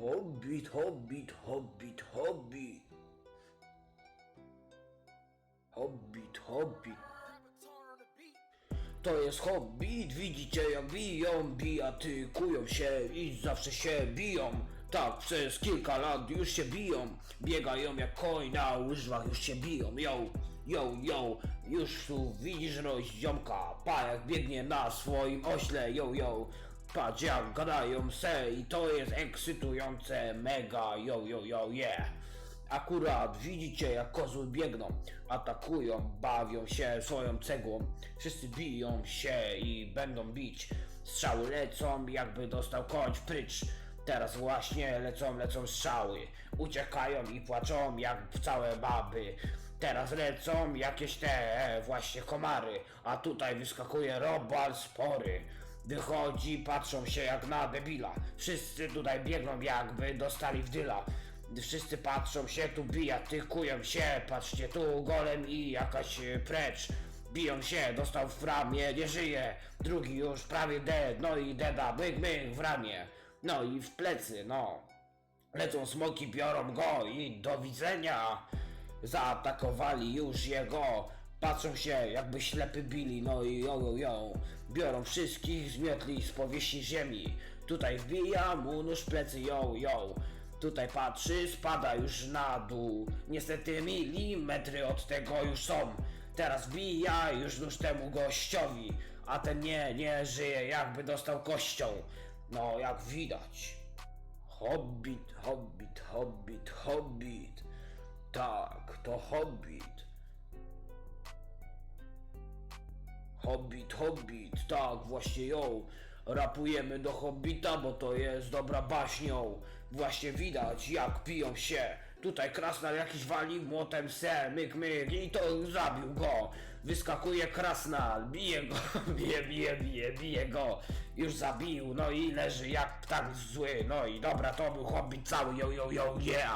Hobbit, hobbit, hobbit, hobbit. Hobbit, hobbit. To jest hobbit, widzicie jak biją, bijatykują się i zawsze się biją. Tak, przez kilka lat już się biją, biegają jak koń na łyżwach, już się biją, yo, yo, yo, już tu widzisz rozdziomka, pa jak biegnie na swoim ośle, yo, yo, patrz jak gadają se i to jest ekscytujące, mega, yo, yo, yo, yeah. Akurat widzicie jak kozły biegną, atakują, bawią się swoją cegłą. Wszyscy biją się i będą bić. Strzały lecą jakby dostał koń prycz. Teraz właśnie lecą, lecą strzały. Uciekają i płaczą jak całe baby. Teraz lecą jakieś te właśnie komary, a tutaj wyskakuje robal spory. Wychodzi, patrzą się jak na debila. Wszyscy tutaj biegną jakby dostali w dyla. Wszyscy patrzą się, tu bijatykują się, patrzcie tu golem i jakaś e, precz. Biją się, dostał w ramię, nie żyje. Drugi już prawie dead, no i deda, myk, myk w ramię. No i w plecy, no. Lecą smoki, biorą go i do widzenia. Zaatakowali już jego. Patrzą się, jakby ślepy bili, no i yo, yo, yo. Biorą wszystkich, zmiotli z powierzchni ziemi. Tutaj wbija mu nóż plecy, yo, yo. Tutaj patrzy, spada już na dół. Niestety milimetry od tego już są. Teraz bija już nóż temu gościowi, a ten nie, nie żyje, jakby dostał kością. No, jak widać. Hobbit, hobbit, hobbit, hobbit. Tak, to hobbit. Hobbit, hobbit, tak, właśnie ją. Rapujemy do hobbita, bo to jest dobra baśnią. Właśnie widać, jak piją się. Tutaj krasnal jakiś wali młotem se, myk, myk i to zabił go. Wyskakuje krasnal, bije go, bije, bije, bije, bije go. Już zabił, no i leży jak ptak zły. No i dobra, to był hobbit cały, yo, yo, yo, yeah.